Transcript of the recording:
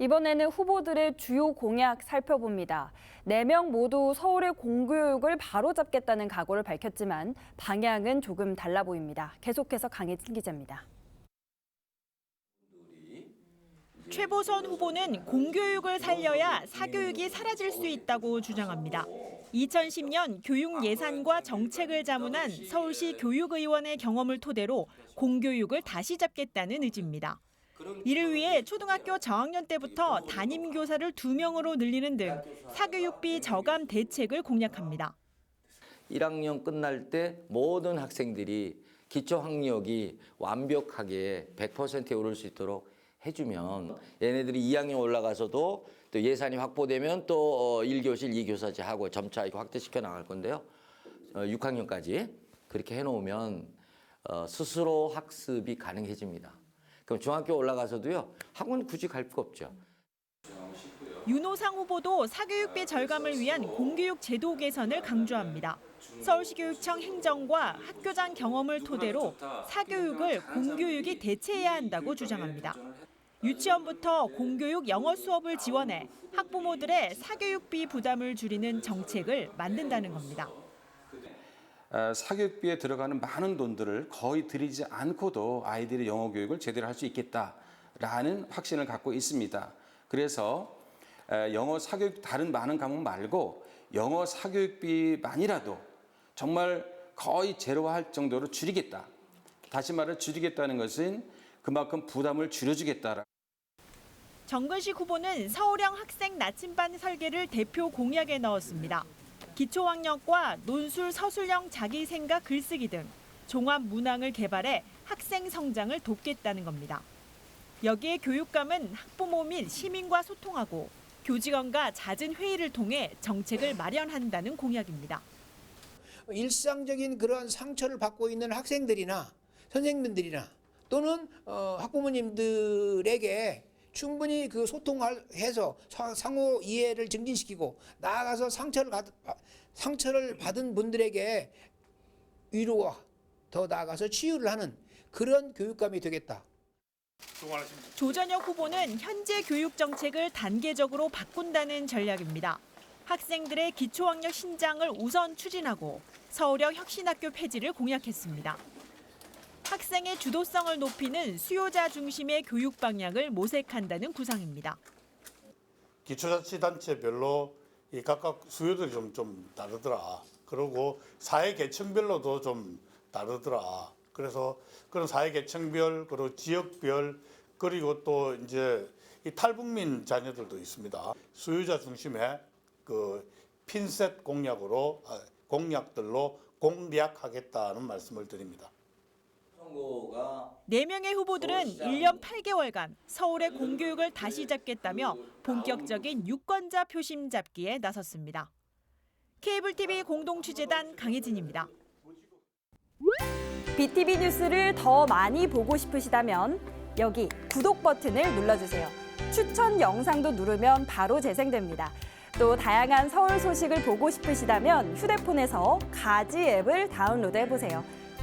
이번에는 후보들의 주요 공약 살펴봅니다. 네 명 모두 서울의 공교육을 바로잡겠다는 각오를 밝혔지만 방향은 조금 달라 보입니다. 계속해서 강혜진 기자입니다. 최보선 후보는 공교육을 살려야 사교육이 사라질 수 있다고 주장합니다. 2010년 교육 예산과 정책을 자문한 서울시 교육의원의 경험을 토대로 공교육을 다시 잡겠다는 의지입니다. 이를 위해 초등학교 저학년 때부터 담임 교사를 두 명으로 늘리는 등 사교육비 저감 대책을 공약합니다. 1학년 끝날 때 모든 학생들이 기초 학력이 완벽하게 100%에 오를 수 있도록 해주면 얘네들이 2학년 올라가서도 또 예산이 확보되면 또 1교실 2교사제 하고 점차 확대시켜 나갈 건데요. 어, 6학년까지 그렇게 해놓으면 어, 스스로 학습이 가능해집니다. 그럼 중학교 올라가서도요 학원 굳이 갈 필요 없죠. 윤호상 후보도 사교육비 절감을 위한 공교육 제도 개선을 강조합니다. 서울시 교육청 행정과 학교장 경험을 토대로 사교육을 공교육이 대체해야 한다고 주장합니다. 유치원부터 공교육 영어 수업을 지원해 학부모들의 사교육비 부담을 줄이는 정책을 만든다는 겁니다. 어, 사교육비에 들어가는 많은 돈들을 거의 들이지 않고도 아이들의 영어 교육을 제대로 할 수 있겠다라는 확신을 갖고 있습니다. 그래서 에, 영어 사교육 다른 많은 과목 말고 영어 사교육비만이라도 정말 거의 제로화할 정도로 줄이겠다. 다시 말해 줄이겠다는 것은 그만큼 부담을 줄여주겠다. 정근식 후보는 서울형 학생 나침반 설계를 대표 공약에 넣었습니다. 기초학력과 논술 서술형 자기 생각 글쓰기 등 종합 문항을 개발해 학생 성장을 돕겠다는 겁니다. 여기에 교육감은 학부모 및 시민과 소통하고 교직원과 잦은 회의를 통해 정책을 마련한다는 공약입니다. 일상적인 그러한 상처를 받고 있는 학생들이나 선생님들이나 또는 어, 학부모님들에게 충분히 그 소통해서 사- 상호 이해를 증진시키고 나아가서 상처를 받, 상처를 받은 분들에게 위로와 더 나아가서 치유를 하는 그런 교육감이 되겠다. 조전혁 후보는 현재 교육 정책을 단계적으로 바꾼다는 전략입니다. 학생들의 기초학력 신장을 우선 추진하고 서울형 혁신학교 폐지를 공약했습니다. 학생의 주도성을 높이는 수요자 중심의 교육 방향을 모색한다는 구상입니다. 기초자치단체별로 이 각각 수요들이 좀, 좀 다르더라. 그리고 사회 계층별로도 좀 다르더라. 그래서 그런 사회 계층별, 그리고 지역별, 그리고 또 이제 이 탈북민 자녀들도 있습니다. 수요자 중심의 그 핀셋 공약으로, 아, 공약들로 공략하겠다는 말씀을 드립니다. 선거가 네명의 후보들은 1년 8개월간 서울의 공교육을 다시 잡겠다며 본격적인 유권자 표심 잡기에 나섰습니다. 케이블 TV 공동 취재단 강혜진입니다. BTV 뉴스를 더 많이 보고 싶으시다면 여기 구독 버튼을 눌러주세요. 추천 영상도 누르면 바로 재생됩니다. 또 다양한 서울 소식을 보고 싶으시다면 휴대폰에서 가지 앱을 다운로드 해보세요.